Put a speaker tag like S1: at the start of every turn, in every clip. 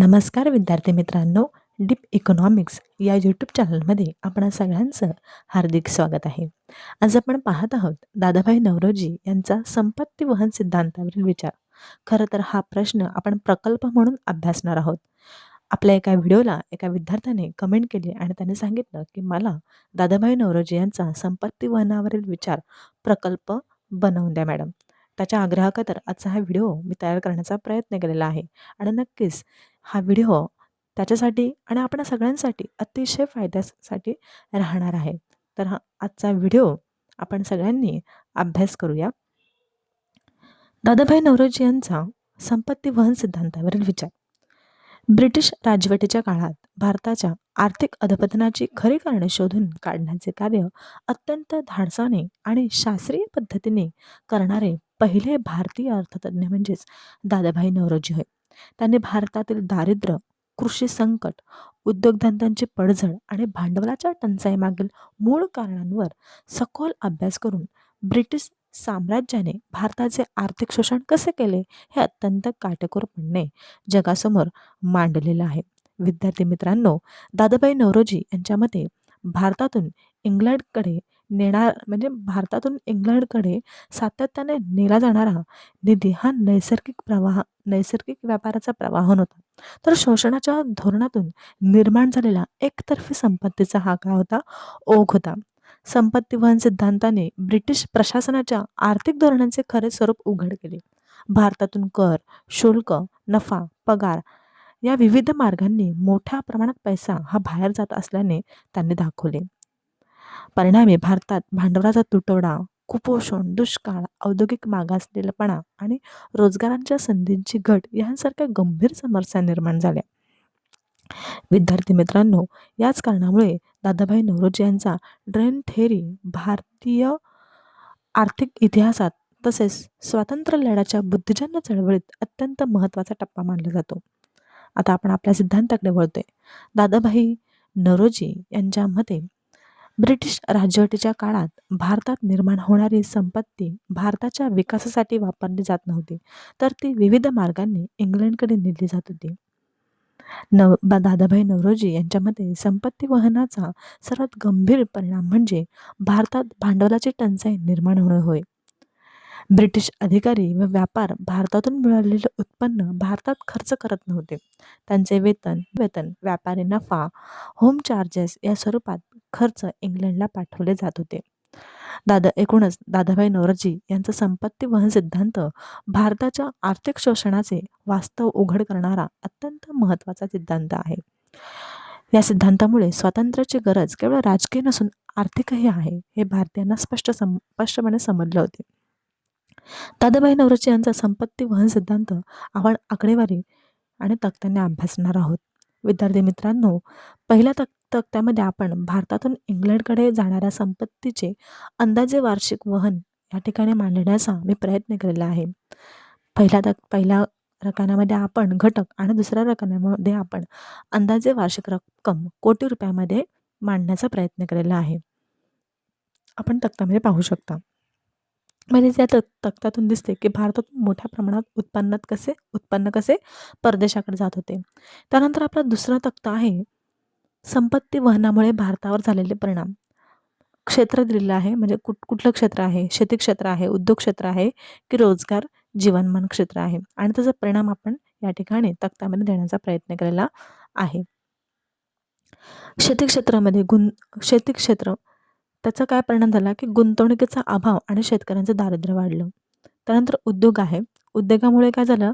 S1: नमस्कार विद्यार्थी मित्रांनो डीप इकॉनॉमिक्स या यूट्यूब चॅनलमध्ये आपण सगळ्यांचं हार्दिक स्वागत आहे. आज आपण पाहत आहोत दादाभाई नवरोजी यांचा संपत्ती वहन सिद्धांतावरील विचार. खरं तर हा प्रश्न आपण प्रकल्प म्हणून अभ्यासणार आहोत. आपल्या एका व्हिडिओला एका विद्यार्थ्याने कमेंट केली आणि त्याने सांगितलं की मला दादाभाई नवरोजी यांचा संपत्ती वहनावरील विचार प्रकल्प बनवून द्या मॅडम. त्याच्या आग्रहाखातर आजचा हा व्हिडिओ मी तयार करण्याचा प्रयत्न केलेला आहे. आणि नक्कीच हा व्हिडिओ त्याच्यासाठी आणि आपल्या सगळ्यांसाठी अतिशय फायद्यासाठी राहणार आहे. तर हा आजचा व्हिडिओ आपण सगळ्यांनी अभ्यास करूया. दादाभाई नवरोजी यांचा संपत्ती वहन सिद्धांतावरील विचार. ब्रिटिश राजवटीच्या काळात भारताच्या आर्थिक अधपतनाची खरी कारणे शोधून काढण्याचे कार्य अत्यंत धाडसाने आणि शास्त्रीय पद्धतीने करणारे पहिले भारतीय अर्थतज्ञ म्हणजेच दादाभाई नवरोजी होय. त्यांनी भारतातील दारिद्र्य कृषी संकट उद्योगधंद्यांची पडझड आणि भांडवलाच्या टंचाईमागील मूळ कारणांवर सखोल अभ्यास करून ब्रिटिश साम्राज्याने भारताचे आर्थिक शोषण कसे केले हे अत्यंत काटेकोरपणे जगासमोर मांडलेलं आहे. विद्यार्थी मित्रांनो दादाबाई नवरोजी यांच्या मते भारतातून इंग्लंडकडे नेणार म्हणजे भारतातून इंग्लंडकडे सातत्याने नेला जाणारा निधी हा नैसर्गिक प्रवाह नैसर्गिक व्यापाराचा प्रवाह होता तर शोषणाच्या धोरणातून निर्माण झालेला एकतर्फी संपत्तीचा हा काय होता ओघ होता. संपत्तीवहन सिद्धांताने ब्रिटिश प्रशासनाच्या आर्थिक धोरणांचे खरे स्वरूप उघड केले. भारतातून कर शुल्क नफा पगार या विविध मार्गांनी मोठ्या प्रमाणात पैसा हा बाहेर जात असल्याने त्यांनी दाखवले. परिणामी भारतात भांडवलाचा तुटवडा कुपोषण दुष्काळ औद्योगिक मागासलेलपणा आणि रोजगारांच्या संधींची घट यांसारख्या गंभीर समस्या निर्माण झाल्या. विद्यार्थी मित्रांनो याच कारणामुळे दादाभाई नवरोजी यांचा ड्रेन थेरी भारतीय आर्थिक इतिहासात तसेच स्वातंत्र्य लढ्याच्या बुद्धिजन्य चळवळीत अत्यंत महत्त्वाचा टप्पा मानला जातो. आता आपण आपल्या सिद्धांताकडे वळतोय. दादाभाई नरोजी यांच्या मते ब्रिटिश राजवटीच्या काळात भारतात निर्माण होणारी संपत्ती भारताच्या विकासासाठी वापरली जात नव्हती तर ती विविध मार्गांनी इंग्लंडकडे नेली जात होती. नव दादाभाई नवरोजी यांच्या मते संपत्ती वहनाचा सर्वात गंभीर परिणाम म्हणजे भारतात भांडवलाची टंचाई निर्माण होणं होय. ब्रिटिश अधिकारी व व्यापार भारतातून मिळालेले उत्पन्न भारतात खर्च करत नव्हते. त्यांचे वेतन वेतन व्यापारी नफा होम चार्जेस या स्वरूपात खर्च इंग्लंडला पाठवले जात होते. दादा एकूणच दादाभाई नवरोजी यांचा संपत्ती वहन सिद्धांत भारताच्या आर्थिक शोषणाचे वास्तव उघड करणारा अत्यंत महत्त्वाचा सिद्धांत आहे. या सिद्धांतामुळे स्वातंत्र्याची गरज केवळ राजकीय नसून आर्थिकही आहे हे भारतीयांना स्पष्ट सम स्पष्टपणे समजले होते. दादाभाई नवरोजी यांचा संपत्ती वहन सिद्धांत आपण आकडेवारी आणि तक्त्याने अभ्यासणार आहोत. विद्यार्थी मित्रांनो पहिल्या तक तक्त्यामध्ये आपण भारतातून इंग्लंडकडे जाणाऱ्या संपत्तीचे अंदाजे वार्षिक वहन या ठिकाणी मांडण्याचा मी प्रयत्न केलेला आहे. पहिल्या तक पहिल्या रकान्यामध्ये आपण घटक आणि दुसऱ्या रकान्यामध्ये आपण अंदाजे वार्षिक रक्कम कोटी रुपयामध्ये मांडण्याचा प्रयत्न केलेला आहे. आपण तक्त्यामध्ये पाहू शकता. म्हणजे त्या तक तक्त्यातून दिसते की भारतातून मोठ्या प्रमाणात उत्पन्नात कसे उत्पन्न कसे परदेशाकडे जात होते. त्यानंतर आपला दुसरा तक्ता आहे संपत्ती वहनामुळे भारतावर झालेले परिणाम. क्षेत्र दिलेलं आहे म्हणजे कुठ कुठलं क्षेत्र आहे? शेती क्षेत्र आहे उद्योग क्षेत्र आहे की रोजगार जीवनमान क्षेत्र आहे? आणि त्याचा परिणाम आपण या ठिकाणी तक्त्यामध्ये देण्याचा प्रयत्न केलेला आहे. शेती क्षेत्रामध्ये गुं शेती क्षेत्र त्याचा काय परिणाम झाला की गुंतवणुकीचा अभाव आणि शेतकऱ्यांचं दारिद्र्य वाढलं. त्यानंतर उद्योग आहे. उद्योगामुळे काय झालं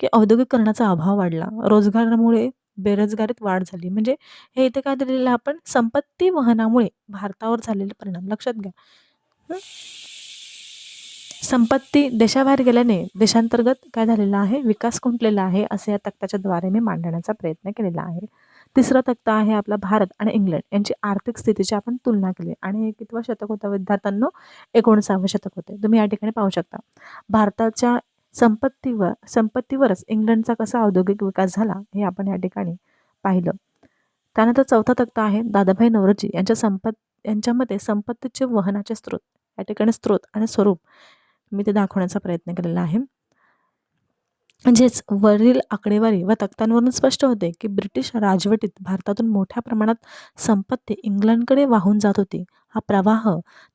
S1: की औद्योगिकरणाचा अभाव वाढला. रोजगारामुळे बेरोजगारीत वाढ झाली. म्हणजे हे इथे काय दिलेलं आपण? संपत्ती वहनामुळे भारतावर झालेले परिणाम. लक्षात घ्या. संपत्ती देशाबाहेर गेल्याने देशांतर्गत काय झालेला आहे? विकास खुंटलेला आहे असे या तक्ताच्या द्वारे मी मांडण्याचा प्रयत्न केलेला आहे. तिसरा तक्ता आहे आपला भारत आणि इंग्लंड. यांची आर्थिक स्थितीची आपण तुलना केली. आणि हे कितवं शतक होतं विद्यार्थ्यांना एकोणसावं शतक होते. तुम्ही या ठिकाणी पाहू शकता. भारताच्या संपत्तीवर संपत्तीवरच इंग्लंडचा कसा औद्योगिक विकास झाला हे आपण या ठिकाणी पाहिलं. त्यानंतर चौथा तक्ता आहे दादाभाई नवरोजी यांच्या संपत यांच्या मते संपत्तीचे वहनाचे स्रोत या ठिकाणी स्रोत आणि स्वरूप मी ते दाखवण्याचा प्रयत्न केलेला आहे. म्हणजेच वरील आकडेवारी व तक्त्यांवरून स्पष्ट होते की ब्रिटिश राजवटीत भारतातून मोठ्या प्रमाणात संपत्ती इंग्लंडकडे वाहून जात होती. हा प्रवाह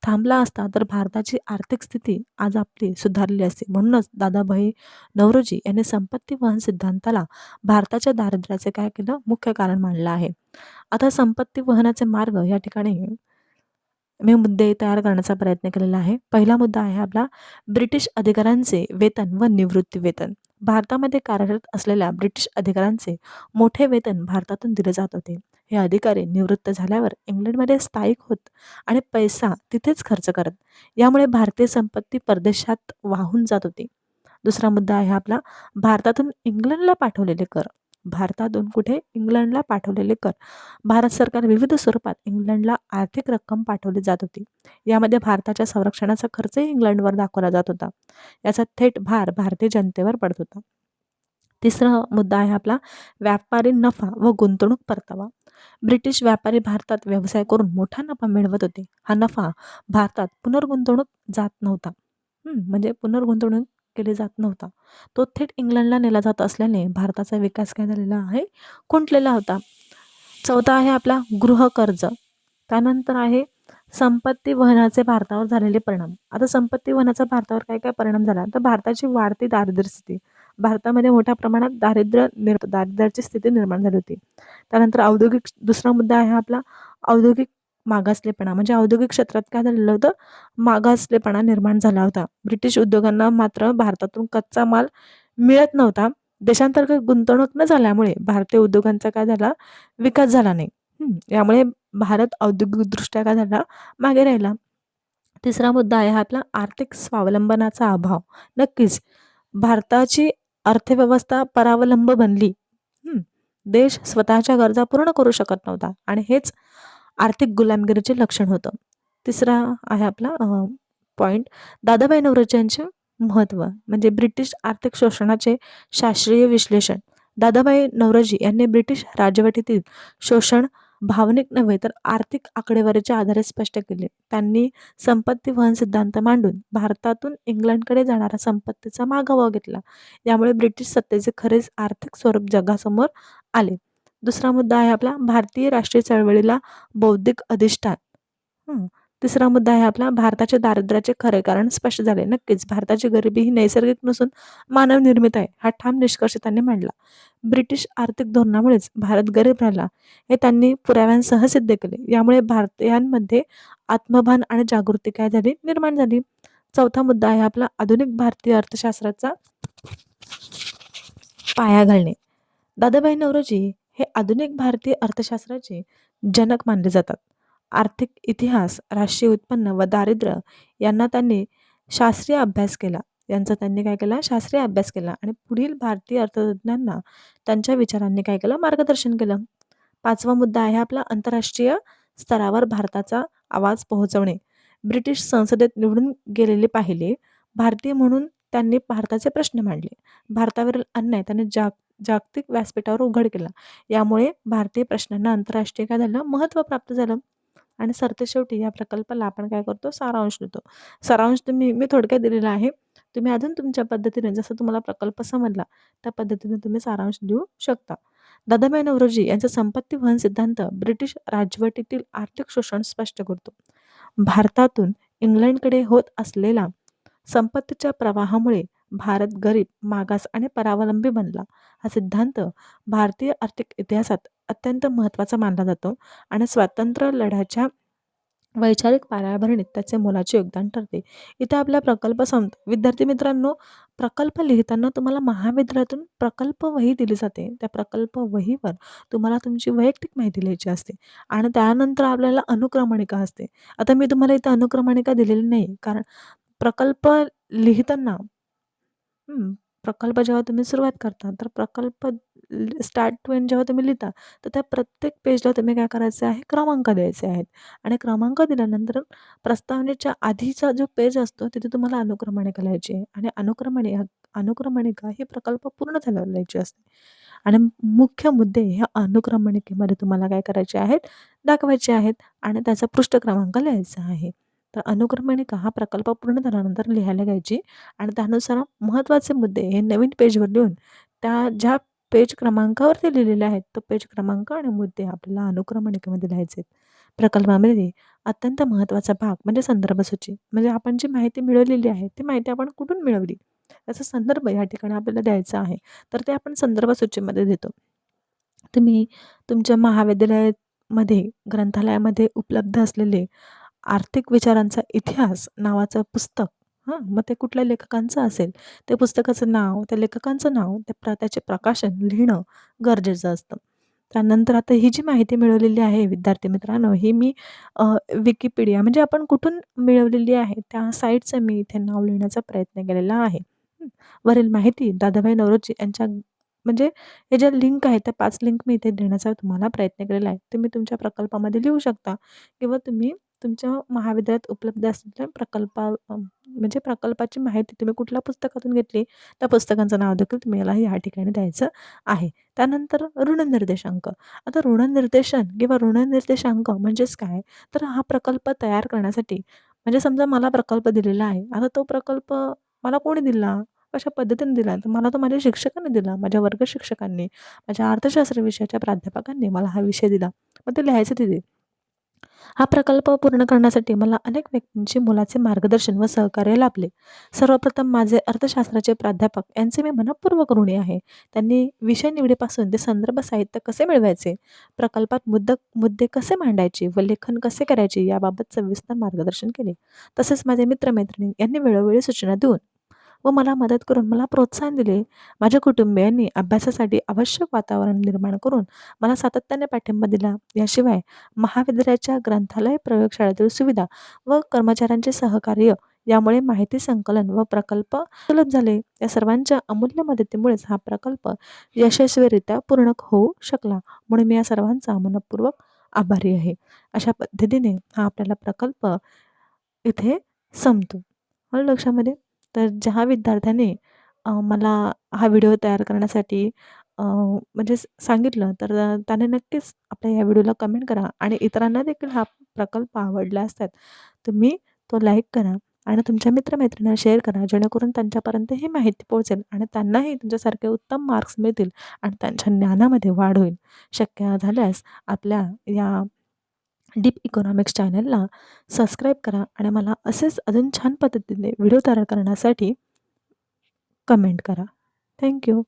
S1: थांबला असता तर भारताची आर्थिक स्थिती आज आपली सुधारली असते. म्हणूनच दादाभाई नवरोजी यांनी संपत्ती वहन सिद्धांताला भारताच्या दारिद्र्याचे काय केलं? मुख्य कारण मानलं आहे. आता संपत्ती वहनाचे मार्ग या ठिकाणी मी मुद्दे तयार करण्याचा प्रयत्न केलेला आहे. पहिला मुद्दा आहे आपला ब्रिटिश अधिकाऱ्यांचे वेतन व निवृत्ती वेतन. भारतामध्ये कार्यरत असलेल्या ब्रिटिश अधिकाऱ्यांचे मोठे वेतन भारतातून दिले जात होते. हे अधिकारी निवृत्त झाल्यावर इंग्लंडमध्ये स्थायिक होत आणि पैसा तिथेच खर्च करत. यामुळे भारतीय संपत्ती परदेशात वाहून जात होती. दुसरा मुद्दा आहे आपला भारतातून इंग्लंडला पाठवलेले कर. भारतातून कुठे? इंग्लंडला पाठवलेले कर. भारत सरकार विविध स्वरूपात इंग्लंडला आर्थिक रक्कम पाठवली जात होती. यामध्ये भारताच्या संरक्षणाचा खर्चही इंग्लंडवर दाखवला जात होता. याचा थेट भार भारतीय जनतेवर पडत होता. तिसरा मुद्दा आहे आपला व्यापारी नफा व गुंतवणूक परतावा. ब्रिटिश व्यापारी भारतात व्यवसाय करून मोठा नफा मिळवत होते. हा नफा भारतात पुनर्गुंतवणूक जात नव्हता. म्हणजे पुनर्गुंतवणूक केली जात नव्हता. तो थेट इंग्लंडला नेला जात असल्याने भारताचा विकास काय झालेला आहे? खुंटलेला होता. चौथा आहे आपला गृहकर्ज त्यानंतर आहे संपत्ती वहनाचे भारतावर झालेले परिणाम. आता संपत्ती वहनाचा भारतावर काय काय परिणाम झाला? तर भारताची वाढती दारिद्र्य स्थिती भारतामध्ये मोठ्या प्रमाणात दारिद्र्य निर् दारिद्र्याची स्थिती निर्माण झाली होती. त्यानंतर औद्योगिक दुसरा मुद्दा आहे आपला औद्योगिक मागासलेपणा. म्हणजे औद्योगिक क्षेत्रात काय झालेलं होतं? मागासलेपणा निर्माण झाला होता. ब्रिटिश उद्योगांना मात्र भारतातून कच्चा माल मिळत नव्हता. देशांतर्गत गुंतवणूक न झाल्यामुळे भारतीय उद्योगांचा काय झाला? विकास झाला नाही. यामुळे भारत औद्योगिकदृष्ट्या काय झाला? मागे राहिला. तिसरा मुद्दा आहे हा आपला आर्थिक स्वावलंबनाचा अभाव. नक्कीच भारताची अर्थव्यवस्था परावलंब बनली. देश स्वतःच्या गरजा पूर्ण करू शकत नव्हता आणि हेच आर्थिक गुलामगिरीचे लक्षण होतं. तिसरा आहे आपला पॉईंट दादाबाई नवरोजी यांचे महत्त्व म्हणजे ब्रिटिश आर्थिक शोषणाचे शास्त्रीय विश्लेषण. दादाबाई नवरोजी यांनी ब्रिटिश राजवटीतील शोषण भावनिक नव्हे तर आर्थिक आकडेवारीच्या आधारे स्पष्ट केले. त्यांनी संपत्ती वहन सिद्धांत मांडून भारतातून इंग्लंडकडे जाणारा संपत्तीचा मागोवा घेतला. यामुळे ब्रिटिश सत्तेचे खरेच आर्थिक स्वरूप जगासमोर आले. दुसरा मुद्दा आहे आपला भारतीय राष्ट्रीय चळवळीला बौद्धिक अधिष्ठान. तिसरा मुद्दा आहे आपला भारताच्या दारिद्र्याचे खरे कारण स्पष्ट झाले. नक्कीच भारताची गरिबी ही नैसर्गिक नसून मानवनिर्मित आहे हा ठाम निष्कर्ष त्यांनी मांडला. ब्रिटिश आर्थिक धोरणामुळेच भारत गरीब राहिला. हे त्यांनी पुराव्यांसह सिद्ध केले. यामुळे भारतीयांमध्ये आत्मभान आणि जागृती काय झाली? निर्माण झाली. चौथा मुद्दा आहे आपला आधुनिक भारतीय अर्थशास्त्राचा पाया घालणे. दादाभाई नवरोजी हे आधुनिक भारतीय अर्थशास्त्राचे जनक मानले जातात. आर्थिक इतिहास राष्ट्रीय उत्पन्न व दारिद्र्य यांना त्यांनी शास्त्रीय अभ्यास केला. यांचा त्यांनी काय केला? शास्त्रीय अभ्यास केला आणि पुढील भारतीय अर्थतज्ञांना त्यांच्या विचारांनी काय केलं? मार्गदर्शन केलं. पाचवा मुद्दा आहे आपला आंतरराष्ट्रीय स्तरावर भारताचा आवाज पोहोचवणे. ब्रिटिश संसदेत निवडून गेलेले पाहिले. भारतीय म्हणून त्यांनी भारताचे प्रश्न मांडले. भारतावरील अन्याय त्यांनी जाग जागतिक व्यासपीठावर उघड केला. यामुळे भारतीय प्रश्नांना आंतरराष्ट्रीय काय झालं? महत्त्व प्राप्त झालं. आणि सरतेशेवटी या प्रकल्पाला आपण काय करतो? सारांश देतो. सारांश तुम्ही मी थोडक्यात दिलेला आहे. तुम्ही अजून तुमच्या पद्धतीने जसं तुम्हाला प्रकल्प समजला त्या पद्धतीने तुम्ही सारांश देऊ शकता. दादाबाई नवरोजी यांचा संपत्ती वहन सिद्धांत ब्रिटिश राजवटीतील आर्थिक शोषण स्पष्ट करतो. भारतातून इंग्लंडकडे होत असलेला संपत्तीच्या प्रवाहामुळे भारत गरीब मागास आणि परावलंबी बनला. हा सिद्धांत भारतीय आर्थिक इतिहासात अत्यंत महत्त्वाचा मानला जातो आणि स्वातंत्र्य लढ्याच्या वैचारिक पायाभरणीत त्याचे मोलाचे योगदान ठरते. इथे आपला प्रकल्प संपतो. विद्यार्थी मित्रांनो प्रकल्प लिहिताना तुम्हाला महाविद्यालयातून प्रकल्प वही दिली जाते. त्या प्रकल्प वहीवर तुम्हाला तुमची वैयक्तिक माहिती लिहायची असते आणि त्यानंतर आपल्याला अनुक्रमणिका असते. आता मी तुम्हाला इथे अनुक्रमणिका दिलेली नाही कारण प्रकल्प लिहिताना प्रकल्प जेव्हा तुम्ही सुरुवात करता तर प्रकल्प स्टार्ट टू एंड जेव्हा तुम्ही लिहिता तर त्या प्रत्येक पेजला तुम्ही काय करायचे आहे? क्रमांक द्यायचे आहेत. आणि क्रमांक दिल्यानंतर प्रस्तावनेच्या आधीचा जो पेज असतो तिथे तुम्हाला अनुक्रमणिका लिहायची आहे. आणि अनुक्रमणे अनुक्रमणिका ही प्रकल्प पूर्ण झाल्यावर लिहायची असते. आणि मुख्य मुद्दे ह्या अनुक्रमणिकेमध्ये तुम्हाला काय करायचे आहेत? दाखवायचे आहेत. आणि त्याचा पृष्ठ क्रमांक लिहायचा आहे. तर अनुक्रमणिका हा प्रकल्प पूर्ण झाल्यानंतर लिहायला घ्यायची. आणि त्यानुसार महत्त्वाचे मुद्दे हे नवीन पेजवर लिहून त्या ज्या पेज क्रमांकावरती लिहिलेले आहेत. तो पेज क्रमांक आणि मुद्दे आपल्याला अनुक्रमणिकेमध्ये लिहायचे प्रकल्पामध्ये अत्यंत महत्त्वाचा भाग म्हणजे संदर्भ सूची. म्हणजे आपण जी माहिती मिळवलेली आहे ती माहिती आपण कुठून मिळवली? त्याचा संदर्भ या ठिकाणी आपल्याला द्यायचा आहे. तर ते आपण संदर्भ सूचीमध्ये देतो. तुम्ही तुमच्या महाविद्यालयामध्ये ग्रंथालयामध्ये उपलब्ध असलेले आर्थिक विचारांचा इतिहास नावाचं पुस्तक हां मग ते कुठल्या लेखकांचं असेल? ते पुस्तकाचं नाव त्या लेखकांचं नाव त्या प्र त्याचे प्रकाशन लिहिणं गरजेचं असतं. त्यानंतर आता ही जी माहिती मिळवलेली आहे विद्यार्थी मित्रांनो ही मी विकिपीडिया म्हणजे आपण कुठून मिळवलेली आहे त्या साईटचं मी इथे नाव लिहिण्याचा प्रयत्न केलेला आहे. वरील माहिती दादाभाई नवरोजी यांच्या म्हणजे हे ज्या लिंक आहेत त्या पाच लिंक मी इथे देण्याचा तुम्हाला प्रयत्न केलेला आहे. तुम्ही तुमच्या प्रकल्पामध्ये लिहू शकता किंवा तुम्ही तुमच्या महाविद्यालयात उपलब्ध असलेल्या प्रकल्पा म्हणजे प्रकल्पाची माहिती तुम्ही कुठल्या पुस्तकातून घेतली? त्या पुस्तकांचं नाव देखील तुम्हाला या ठिकाणी द्यायचं आहे. त्यानंतर ऋणनिर्देशांक. आता ऋणनिर्देशन किंवा ऋणनिर्देशांक म्हणजेच काय? तर हा प्रकल्प तयार करण्यासाठी म्हणजे समजा मला प्रकल्प दिलेला आहे आता तो प्रकल्प मला कोणी दिला? कशा पद्धतीने दिला? तर मला तो माझ्या शिक्षकांनी दिला माझ्या वर्ग शिक्षकांनी माझ्या अर्थशास्त्र विषयाच्या प्राध्यापकांनी मला हा विषय दिला. मग ते लिहायचं तिथे. हा प्रकल्प पूर्ण करण्यासाठी मला अनेक व्यक्तींची मुलाचे मार्गदर्शन व सहकार्य लाभले. सर्वप्रथम माझे अर्थशास्त्राचे प्राध्यापक यांचे मी मनपूर्वक ऋणी आहे. त्यांनी विषय निवडीपासून ते संदर्भ साहित्य कसे मिळवायचे प्रकल्पात मुद्द मुद्दे कसे मांडायचे व लेखन कसे करायचे याबाबत सविस्तर मार्गदर्शन केले. तसेच माझे मित्रमैत्रिणी यांनी वेळोवेळी सूचना देऊन व मला मदत करून मला प्रोत्साहन दिले. माझ्या कुटुंबियांनी अभ्यासासाठी आवश्यक वातावरण निर्माण करून मला सातत्याने पाठिंबा दिला. याशिवाय महाविद्यालयाच्या ग्रंथालय प्रयोगशाळेतील सुविधा व कर्मचाऱ्यांचे सहकार्य यामुळे माहिती संकलन व प्रकल्प सुलभ झाले. या सर्वांच्या अमूल्य मदतीमुळेच हा प्रकल्प यशस्वीरित्या पूर्ण होऊ शकला. म्हणून मी या सर्वांचा मनपूर्वक आभारी आहे. अशा पद्धतीने हा आपल्याला प्रकल्प इथे संपतो. लक्षामध्ये तर ज्या विद्यार्थ्याने मला हा व्हिडिओ तयार करण्यासाठी म्हणजे सांगितलं तर त्याने नक्कीच आपल्या या व्हिडिओला कमेंट करा आणि इतरांना देखील हा प्रकल्प आवडला असतात. तुम्ही तो लाईक करा आणि तुमच्या मित्रमैत्रिणींना शेअर करा जेणेकरून त्यांच्यापर्यंत ही माहिती पोहोचेल आणि त्यांनाही तुमच्यासारखे उत्तम मार्क्स मिळतील आणि त्यांच्या ज्ञानामध्ये वाढ होईल. शक्य झाल्यास आपल्या या डीप इकॉनॉमिक्स चॅनलला सबस्क्राईब करा आणि मला असेच अजून छान पद्धतीने व्हिडिओ तयार करण्यासाठी कमेंट करा. थँक्यू